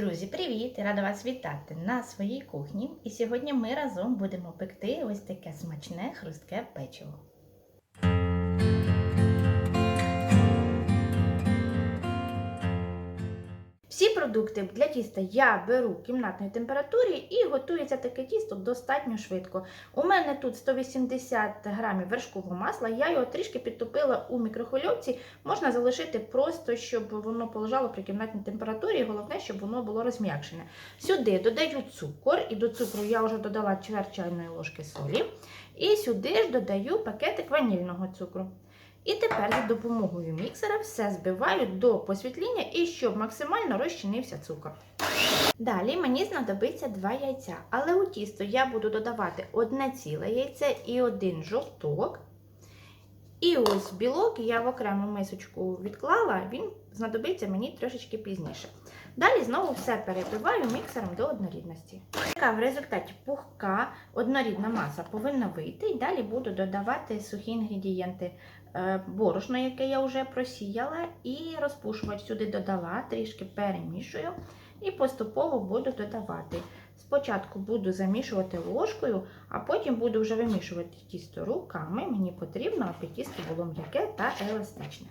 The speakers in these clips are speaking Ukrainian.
Друзі, привіт! Рада вас вітати на своїй кухні. І сьогодні ми разом будемо пекти ось таке смачне хрустке печиво. Всі продукти для тіста я беру в кімнатній температурі і готується таке тісто достатньо швидко. У мене тут 180 грамів вершкового масла, я його трішки підтопила у мікрохвильовці. Можна залишити просто, щоб воно полежало при кімнатній температурі. Головне, щоб воно було розм'якшене. Сюди додаю цукор, і до цукру я вже додала чверть чайної ложки солі. І сюди ж додаю пакетик ванільного цукру. І тепер за допомогою міксера все збиваю до посвітління і щоб максимально розчинився цукор. Далі мені знадобиться два яйця, але у тісто я буду додавати одне ціле яйце і один жовток. І ось білок я в окрему мисочку відклала, він знадобиться мені трошечки пізніше. Далі знову все перебиваю міксером до однорідності. Така в результаті пухка однорідна маса повинна вийти, і далі буду додавати сухі інгредієнти. Е, Борошно, яке я вже просіяла, і розпушувач сюди додала, трішки перемішую і поступово буду додавати. Спочатку буду замішувати ложкою, а потім буду вже вимішувати тісто руками. Мені потрібно, аби тісто було м'яке та еластичне.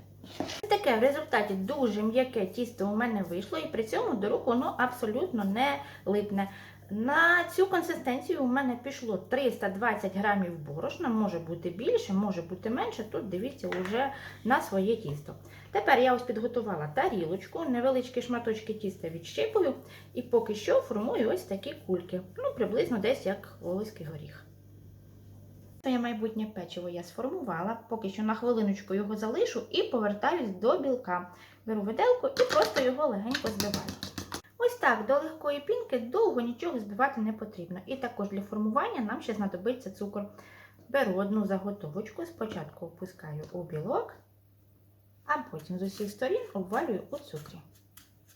Таке в результаті дуже м'яке тісто у мене вийшло, і при цьому до рук воно абсолютно не липне. На цю консистенцію у мене пішло 320 грамів борошна, може бути більше, може бути менше. Тут дивіться вже на своє тісто. Тепер я ось підготувала тарілочку, невеличкі шматочки тіста відщипую і поки що формую ось такі кульки. Ну, приблизно десь як волоський горіх. Своє майбутнє печиво я сформувала, поки що на хвилиночку його залишу і повертаюсь до білка. Беру виделку і просто його легенько збиваю. Ось так, до легкої пінки довго нічого збивати не потрібно. І також для формування нам ще знадобиться цукор. Беру одну заготовочку, спочатку опускаю у білок, а потім з усіх сторін обвалюю у цукрі.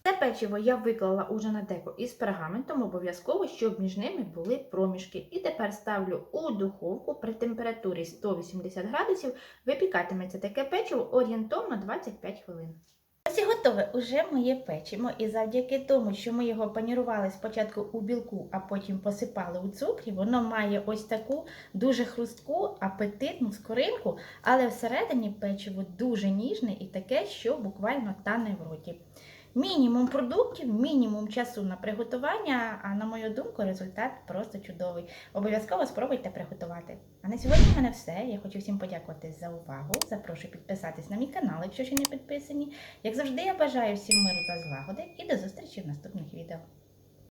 Це печиво я виклала уже на деко із пергаментом, обов'язково, щоб між ними були проміжки. І тепер ставлю у духовку при температурі 180 градусів. Випікатиметься таке печиво орієнтовно 25 хвилин. Ось готове уже моє печиво, і завдяки тому, що ми його панірували спочатку у білку, а потім посипали у цукрі, воно має ось таку дуже хрустку, апетитну скоринку, але всередині печиво дуже ніжне і таке, що буквально тане в роті. Мінімум продуктів, мінімум часу на приготування, а на мою думку, результат просто чудовий. Обов'язково спробуйте приготувати. А на сьогодні в мене все. Я хочу всім подякувати за увагу. Запрошую підписатись на мій канал, якщо ще не підписані. Як завжди, я бажаю всім миру та злагоди і до зустрічі в наступних відео.